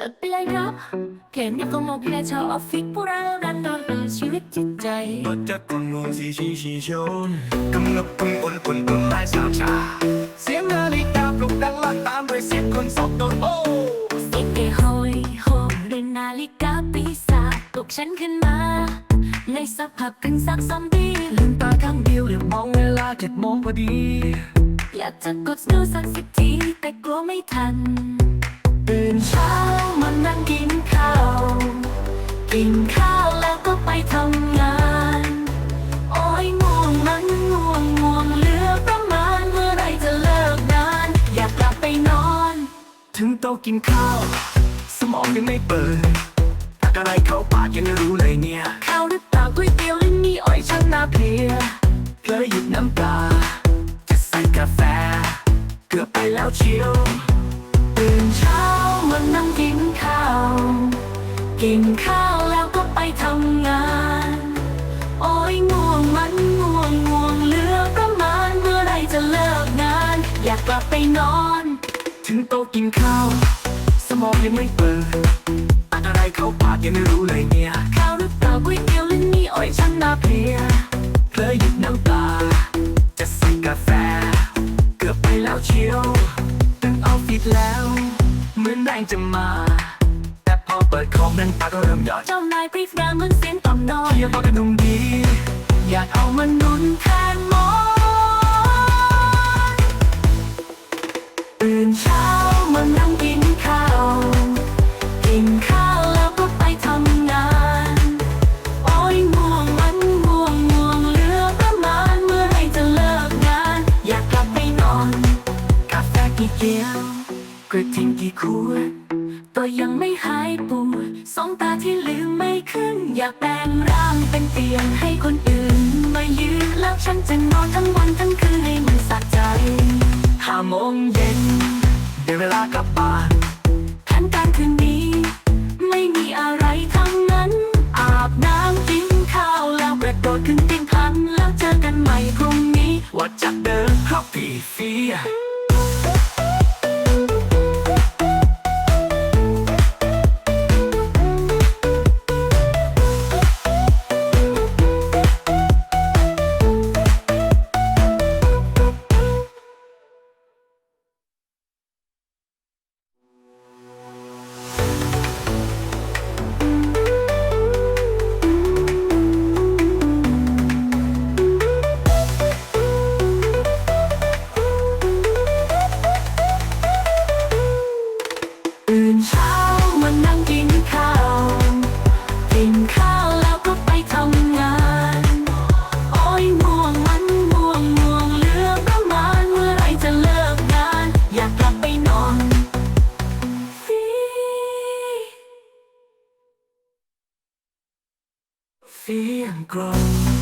จะเปลี่ยนาะบเขียนยัก็มองเพียชาวออฟฟิศผู้ร้ายรันนอนเป็นชีวิตจิตใจบทจะกลนวลสีชีชีชนกำลังปุ่มบนปุ่นปุ่นไล่ยสาวชา เสียงนาฬิกาปลุกดังลั่นตามด้วยเสียงคนสอบโดนโอ้สียเอโฮยโฮมด้วนาฬิกาปีศาจปลุกฉันขึ้นมา ในสภาพกึ่งซักซอมบี้ลืมตาครั้งเดียวเดี๋ยวมองเวลาเจ็ดโมงพอดี อยากจะกดสโนสักสิบทีแต่กลัวไม่ทัน นเช้ามานั่งกินข้าว กินข้าวแล้วก็ไปทำงาน โอ้ยง่วงมันง่วงง่วงเหลือประมาณเมื่อไรจะเลิกงาน อยากกลับไปนอน ถึงโต๊ะกินข้าว สมองยังไม่เปิดทักอะไรเข้าปากยังไม่รู้เลยเนี่ย ข้าวหรือเปล่าก๋วยเตี๋ยวหรือนี่อ้อยช่างน่าเพลียเพลอหยิบน้ำปลาจะใส่กาแฟ เกือบไปแล้วเชียว กินข้าวแล้วก็ไปทำงาน โอ้ยง่วงมันง่วงง่วงเหลือประมาณเมื่อไรจะเลิกงาน อยากกลับไปนอน ถึงโต๊ะกินข้าว สมองยังไม่เปิดตักอะไรเข้าปากยังไม่รู้เลยเนี่ย ข้าวหรือเปล่าก๋วยเตี๋ยวหรือนี่อ้อยช่างน่าเพลียเพลอหยิบน้ำปลาจะใส่กาแฟ เกือบไปแล้วเชียวถึงออฟฟิศแล้ว เหมือนแรงจะมา เปิดคอมนั้นตาก็เริ่มหยอดเจ้านายบรีฟงานเหมือนเสียงต่ำน้อยเทียบกับนุ่มดี อยากเอามันนุนแทนหมอนตื่นเช้ามานั่งกินข้าว กินข้าวแล้วก็ไปทำงาน โอ้ยง่วงมันง่วงง่วงเหลือประมาณเมื่อไรจะเลิกงาน อยากกลับไปนอน กาแฟกี่แก้วกระทิงกี่ขวด ตัวยังไม่หายปวดสองตาที่ลืมไม่ขึ้น อยากแปลงร่างเป็นเตียงให้คนอื่น มายืนแล้วฉันจะนอนทั้งวันทั้งคืนให้มันสะใจห้าโมงเย็นได้เวลากลับบ้านแผนการคืนนี้ ไม่มีอะไรทั้งนั้น อาบน้ำกินข้าวแล้วกระโดดขึ้นเตียงพันแล้วเจอกันใหม่พรุ่งนี้ว่าจะเดินเข้าปีเฟีย เช้ามานั่งกินข้าว กินข้าวแล้วก็ไปทำงาน โอ้ยง่วงมันง่วงง่วงเหลือประมาณเมื่อไรจะเลิกงาน อยากกลับไปนอนฟีเสียงกรอง